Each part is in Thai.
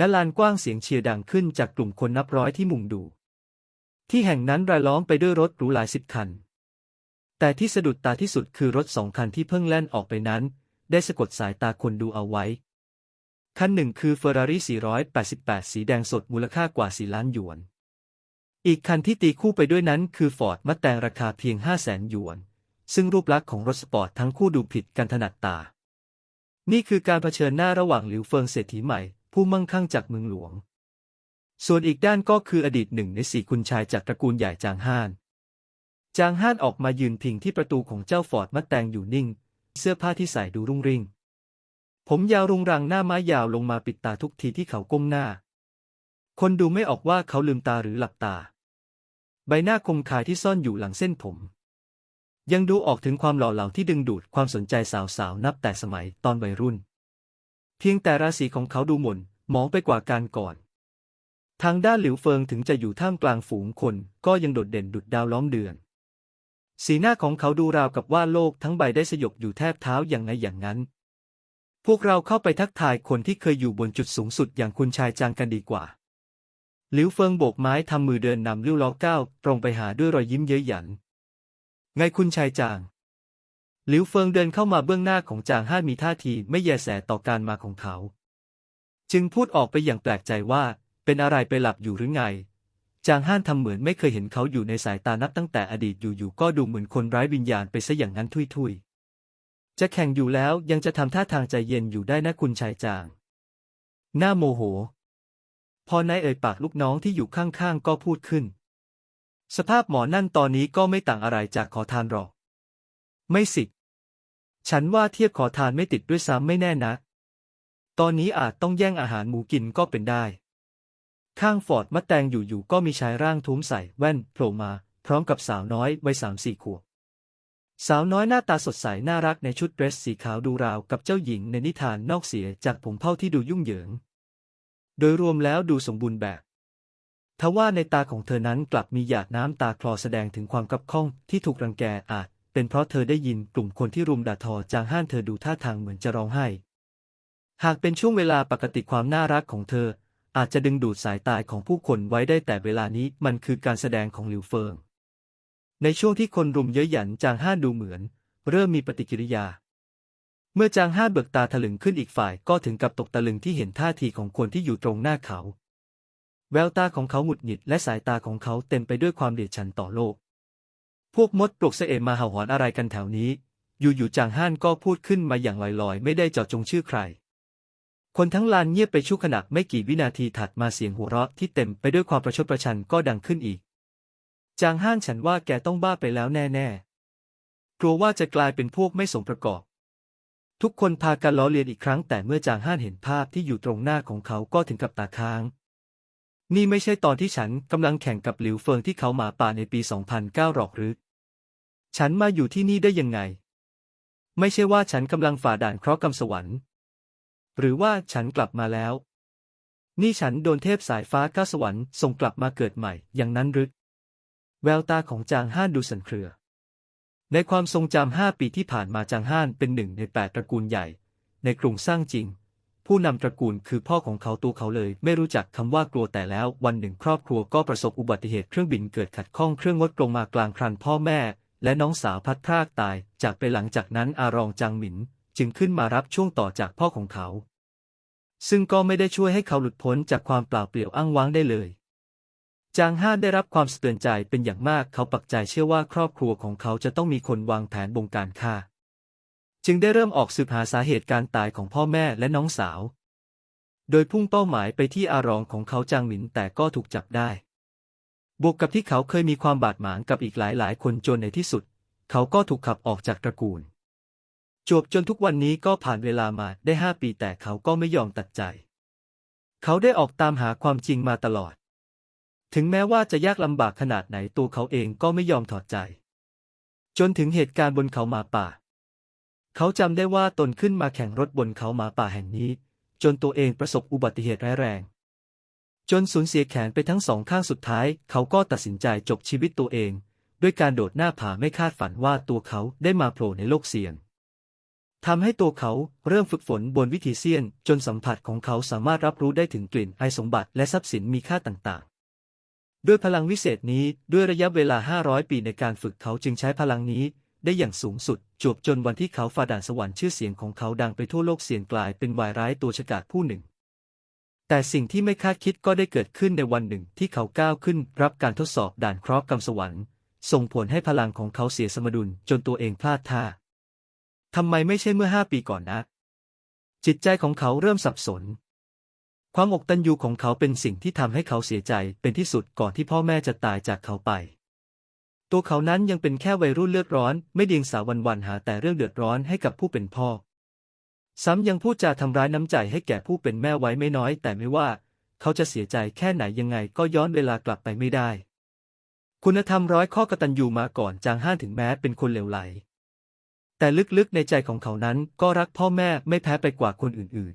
ณลานกว้างเสียงเชียร์ดังขึ้นจากกลุ่มคนนับร้อยที่มุงดู ที่แห่งนั้นรายล้อมไปด้วยรถหรูหลายสิบคัน แต่ที่สะดุดตาที่สุดคือรถสองคันที่เพิ่งแล่นออกไปนั้น ได้สะกดสายตาคนดูเอาไว้ คันหนึ่งคือเฟอร์รารี่ 488 สีแดงสดมูลค่ากว่า 4 ล้านหยวน อีกคันที่ตีคู่ไปด้วยนั้นคือฟอร์ดมัตแตงราคาเพียง 5 0 0แสนหยวน ซึ่งรูปลักษณ์ของรถสปอร์ตทั้งคู่ดูผิดกันถนัดตา นี่คือการเผชิญหน้าระหว่างหลิวเฟิงเศรษฐีใหม่ ผู้มั่งคั่งจากเมืองหลวง ส่วนอีกด้านก็คืออดีตหนึ่งในสี่คุณชายจากตระกูลใหญ่จางฮ่าน จางฮ่านออกมายืนพิงที่ประตูของเจ้าฟอร์ดมัตแตงอยู่นิ่ง เสื้อผ้าที่ใส่ดูรุ่งริ่ง ผมยาวรุงรังหน้าไม้ยาวลงมาปิดตาทุกทีที่เขาก้มหน้า คนดูไม่ออกว่าเขาลืมตาหรือหลับตา ใบหน้าคมคายที่ซ่อนอยู่หลังเส้นผมยังดูออกถึงความหล่อเหลาที่ดึงดูดความสนใจสาวๆ นับแต่สมัยตอนวัยรุ่น เพียงแต่ราศีของเขาดูหม่นมองไปกว่าการก่อน ทางด้านหลิวเฟิงถึงจะอยู่ท่ามกลางฝูงคนก็ยังโดดเด่นดุดดาวล้อมเดือน สีหน้าของเขาดูราวกับว่าโลกทั้งใบได้สยบอยู่แทบเท้าอย่างไงอย่างนั้น พวกเราเข้าไปทักทายคนที่เคยอยู่บนจุดสูงสุดอย่างคุณชายจางกันดีกว่าหลิวเฟิงโบกไม้ทำมือเดินนำลิ้วล้อก้าวตรงไปหาด้วยรอยยิ้มเย้ยหยัน ไงคุณชายจาง หลิวเฟิงเดินเข้ามาเบื้องหน้าของจางห้ามีท่าทีไม่แยแสต่อการมาของเขา จึงพูดออกไปอย่างแปลกใจว่า เป็นอะไรไปหลับอยู่หรือไง จางห้านทำเหมือนไม่เคยเห็นเขาอยู่ในสายตานับตั้งแต่อดีตอยู่ๆก็ดูเหมือนคนร้ายวิญญาณไปซะอย่างนั้นทุยๆ จะแข่งอยู่แล้วยังจะทำท่าทางใจเย็นอยู่ได้นะคุณชายจาง หน้าโมโห พอนายเอ่ยปากลูกน้องที่อยู่ข้างๆก็พูดขึ้น สภาพหมอนั่นตอนนี้ก็ไม่ต่างอะไรจากขอทานหรอก ไม่สิ ฉันว่าเทียบขอทานไม่ติดด้วยซ้ำไม่แน่นะ ตอนนี้อาจต้องแย่งอาหารหมูกินก็เป็นได้ ข้างฟอร์ดมะแตงอยู่ๆก็มีชายร่างทุ้มใส่แว่นโผล่มา พร้อมกับสาวน้อยวัยสามสี่ขวบสาวน้อยหน้าตาสดใสน่ารักในชุดเดรสสีขาวดูราวกับเจ้าหญิงในนิทานนอกเสียจากผมเผ้าที่ดูยุ่งเหยิง โดยรวมแล้วดูสมบูรณ์แบบทว่าในตาของเธอนั้นกลับมีหยาดน้ำตาคลอแสดงถึงความกับข้องที่ถูกรังแกอาจ เป็นเพราะเธอได้ยินกลุ่มคนที่รุมด่าทอจางห้านเธอดูท่าทางเหมือนจะร้องไห้ หากเป็นช่วงเวลาปกติความน่ารักของเธอ อาจจะดึงดูดสายตาของผู้คนไว้ได้แต่เวลานี้มันคือการแสดงของหลิวเฟิง ในช่วงที่คนรุมเย้ยหยันจางห้านดูเหมือน เริ่มมีปฏิกิริยา เมื่อจางห้านเบิกตาถลึงขึ้นอีกฝ่ายก็ถึงกับตกตะลึงที่เห็นท่าทีของคนที่อยู่ตรงหน้าเขา แววตาของเขาหงุดหงิดและสายตาของเขาเต็มไปด้วยความเดียดฉันต่อโลก พวกมดปลวกเสเอมมาเห่าหอนอะไรกันแถวนี้ อยู่ๆจางห้านก็พูดขึ้นมาอย่างลอยๆ ไม่ได้เจาะจงชื่อใคร คนทั้งลานเงียบไปชั่วขณะไม่กี่วินาทีถัดมาเสียงหัวเราะที่เต็มไปด้วยความประชดประชันก็ดังขึ้นอีก จางห้านฉันว่าแกต้องบ้าไปแล้วแน่ๆ กลัวว่าจะกลายเป็นพวกไม่สมประกอบ ทุกคนพากันล้อเลียนอีกครั้งแต่เมื่อจางห้านเห็นภาพที่อยู่ตรงหน้าของเขาก็ถึงกับตาค้าง นี่ไม่ใช่ตอนที่ฉันกำลังแข่งกับหลิวเฟิงที่เขาหมาป่าในปี 2009 หรอกหรือ ฉันมาอยู่ที่นี่ได้ยังไง ไม่ใช่ว่าฉันกำลังฝ่าด่านเคราะห์กรรมสวรรค์ หรือว่าฉันกลับมาแล้ว นี่ฉันโดนเทพสายฟ้าก้าสวรรค์ส่งกลับมาเกิดใหม่อย่างนั้นหรือแววตาของจางห้านดูสันเครือ ในความทรงจำห้าปีที่ผ่านมาจางห้านเป็นหนึ่งในแปดตระกูลใหญ่ ในกรุงสร้างจริง ผู้นำตระกูลคือพ่อของเขาตัวเขาเลย ไม่รู้จักคำว่ากลัวแต่แล้ว วันหนึ่งครอบครัวก็ประสบอุบัติเหตุเครื่องบินเกิดขัดข้องเครื่องงดลงมากลางครันพ่อแม่ และน้องสาวพัดพรากตาย จากไปหลังจากนั้นอารองจางหมิน จึงขึ้นมารับช่วงต่อจากพ่อของเขา ซึ่งก็ไม่ได้ช่วยให้เขาหลุดพ้นจากความเปล่าเปลี่ยวอ้างว้างได้เลยจางห้านได้รับความสะเตือนใจเป็นอย่างมากเขาปักใจเชื่อว่าครอบครัวของเขาจะต้องมีคนวางแผนบงการฆ่า จึงได้เริ่มออกสืบหาสาเหตุการตายของพ่อแม่และน้องสาว โดยพุ่งเป้าหมายไปที่อารองของเขาจางหมินแต่ก็ถูกจับได้ บวกกับที่เขาเคยมีความบาดหมางกับอีกหลายๆ คนจนในที่สุด เขาก็ถูกขับออกจากตระกูล จวบจนทุกวันนี้ก็ผ่านเวลามาได้ห้าปีแต่เขาก็ไม่ยอมตัดใจ เขาได้ออกตามหาความจริงมาตลอด ถึงแม้ว่าจะยากลำบากขนาดไหนตัวเขาเองก็ไม่ยอมถอดใจ จนถึงเหตุการณ์บนเขาหมาป่า เขาจำได้ว่าตนขึ้นมาแข่งรถบนเขาหมาป่าแห่งนี้ จนตัวเองประสบอุบัติเหตุร้ายแรง จนสูญเสียแขนไปทั้งสองข้างสุดท้าย เขาก็ตัดสินใจจบชีวิตตัวเอง ด้วยการโดดหน้าผาไม่คาดฝันว่าตัวเขาได้มาโผล่ในโลกเสี่ยงทำให้ตัวเขาเริ่มฝึกฝนบนวิถีเซียน จนสัมผัสของเขาสามารถรับรู้ได้ถึงกลิ่นไอสมบัติและทรัพย์สินมีค่าต่างๆ ด้วยพลังวิเศษนี้ด้วยระยะเวลา 500 ปีในการฝึกเขาจึงใช้พลังนี้ ได้อย่างสูงสุด จวบจนวันที่เขาฝ่าด่านสวรรค์ชื่อเสียงของเขาดังไปทั่วโลกเสียงกลายเป็นวายร้ายตัวฉกาจผู้หนึ่ง แต่สิ่งที่ไม่คาดคิดก็ได้เกิดขึ้นในวันหนึ่งที่เขาก้าวขึ้นรับการทดสอบด่านคราะห์กรรมสวรรค์ส่งผลให้พลังของเขาเสียสมดุลจนตัวเองพลาดท่าทำไมไม่ใช่เมื่อห้าปีก่อนนะ จิตใจของเขาเริ่มสับสน ความอกตันยูของเขาเป็นสิ่งที่ทำให้เขาเสียใจเป็นที่สุดก่อนที่พ่อแม่จะตายจากเขาไป ตัวเขานั้นยังเป็นแค่วัยรุ่นเลือดร้อน ไม่เดียงสาวันวันๆหาแต่เรื่องเดือดร้อนให้กับผู้เป็นพ่อ ซ้ำยังพูดจาทำร้ายน้ำใจให้แก่ผู้เป็นแม่ไว้ไม่น้อย แต่ไม่ว่า เขาจะเสียใจแค่ไหนยังไงก็ย้อนเวลากลับไปไม่ได้ คุณธรรมร้อยข้อกตัญญูมาก่อนจางห้านถึงแม้เป็นคนเหลวไหล แต่ลึกๆในใจของเขานั้นก็รักพ่อแม่ไม่แพ้ไปกว่าคนอื่น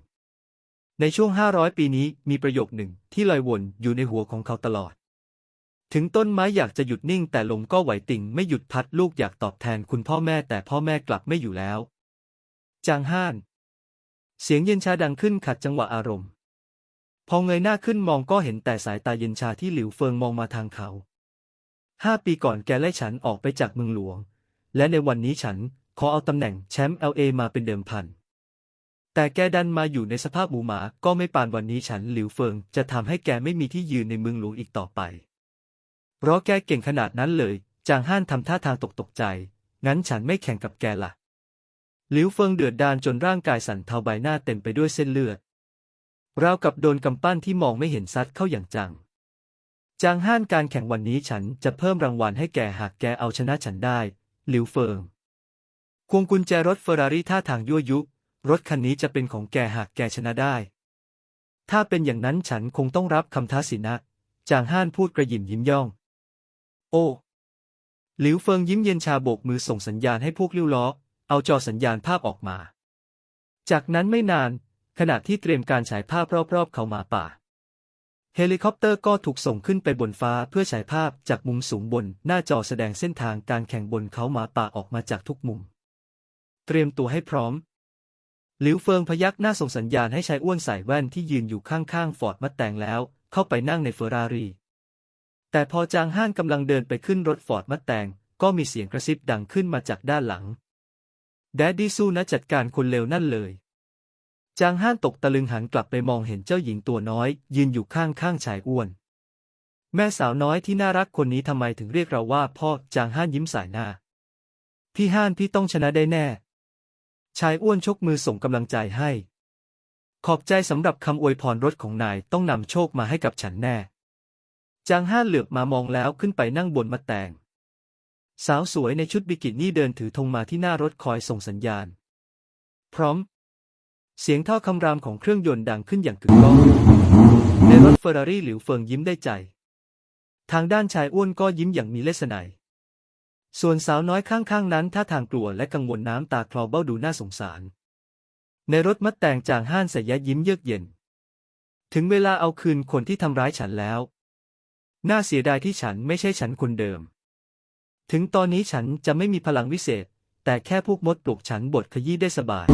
ๆ ในช่วง 500 ปีนี้มีประโยคหนึ่งที่ลอยวนอยู่ในหัวของเขาตลอด ถึงต้นไม้อยากจะหยุดนิ่งแต่ลมก็ไหวติ่งไม่หยุดพัดลูกอยากตอบแทนคุณพ่อแม่แต่พ่อแม่กลับไม่อยู่แล้ว จางห้าน เสียงเย็นชาดังขึ้นขัดจังหวะอารมณ์ พอเงยหน้าขึ้นมองก็เห็นแต่สายตาเย็นชาที่หลิวเฟิงมองมาทางเขา ห้าปีก่อนแกไล่ฉันออกไปจากเมืองหลวง และในวันนี้ฉันขอเอาตำแหน่งแชมป์ LA มาเป็นเดิมพัน แต่แกดันมาอยู่ในสภาพหมูหมาก็ไม่ปานวันนี้ฉันหลิวเฟิงจะทำให้แกไม่มีที่ยืนในเมืองหลวงอีกต่อไป เพราะแกเก่งขนาดนั้นเลย จางห้านทำท่าทางตกตกใจ งั้นฉันไม่แข่งกับแกละ่ะ หลิวเฟิงเดือดดานจนร่างกายสั่นเทาใบหน้าเต็มไปด้วยเส้นเลือดราวกับโดนกำปั้นที่มองไม่เห็นซัดเข้าอย่างจัง จางห้านการแข่งวันนี้ฉันจะเพิ่มรางวัลให้แกหากแกเอาชนะฉันได้ หลิวเฟิง ควงกุญแจรถเฟอร์รารี่ท่าทางยั่วยุ รถคันนี้จะเป็นของแกหากแกชนะได้ ถ้าเป็นอย่างนั้นฉันคงต้องรับคำท้าสินะ จางห้านพูดกระหยิมยิ้มย่อง โอ้หลิวเฟิงยิ้มเย็นชาโบกมือส่งสัญญาณให้พวกลิ้วล้อ เอาจอสัญญาณภาพออกมา จากนั้นไม่นาน ขณะที่เตรียมการฉายภาพรอบๆ เขาหมาป่า เฮลิคอปเตอร์ก็ถูกส่งขึ้นไปบนฟ้าเพื่อฉายภาพจากมุมสูงบน หน้าจอแสดงเส้นทางการแข่งบนเขาหมาป่าออกมาจากทุกมุม เตรียมตัวให้พร้อม หลิวเฟิงพยักหน้าส่งสัญญาณให้ชายอ้วนใส่แว่นที่ยืนอยู่ข้างๆฟอร์ดมัดแต่งแล้ว เข้าไปนั่งในเฟอร์รารี แต่พอจางห้านกำลังเดินไปขึ้นรถฟอร์ดมัดแตง ก็มีเสียงกระซิบดังขึ้นมาจากด้านหลัง แดดดี้สู้นะจัดการคนเลวนั่นเลย จางห้านตกตะลึงหันกลับไปมองเห็นเจ้าหญิงตัวน้อย ยืนอยู่ข้างข้างชายอ้วน แม่สาวน้อยที่น่ารักคนนี้ทำไมถึงเรียกเราว่าพ่อจางห้านยิ้มสายหน้า พี่ห้านพี่ต้องชนะได้แน่ ชายอ้วนชกมือส่งกำลังใจให้ ขอบใจสำหรับคำอวยพรรถของนายต้องนำโชคมาให้กับฉันแน่ จางห้าเหลือบมามองแล้วขึ้นไปนั่งบนมะแตง สาวสวยในชุดบิกินี่เดินถือธงมาที่หน้ารถคอยส่งสัญญาณ พร้อม เสียงท่อคำรามของเครื่องยนต์ดังขึ้นอย่างกึกก้อง ในรถเฟอร์รารี่หลิวเฟิงยิ้มได้ใจ ทางด้านชายอ้วนก็ยิ้มอย่างมีเลสไนยส่วนสาวน้อยข้างๆนั้นท่าทางกลัวและกังวลน้ำตาคลอเบ้าดูน่าสงสาร ในรถมัดแต่งจางห้านส่ยะยิ้มเยือกเย็น ถึงเวลาเอาคืนคนที่ทำร้ายฉันแล้ว น่าเสียดายที่ฉันไม่ใช่ฉันคนเดิม ถึงตอนนี้ฉันจะไม่มีพลังวิเศษ แต่แค่พวกมดปลุกฉันบทขยี้ได้สบาย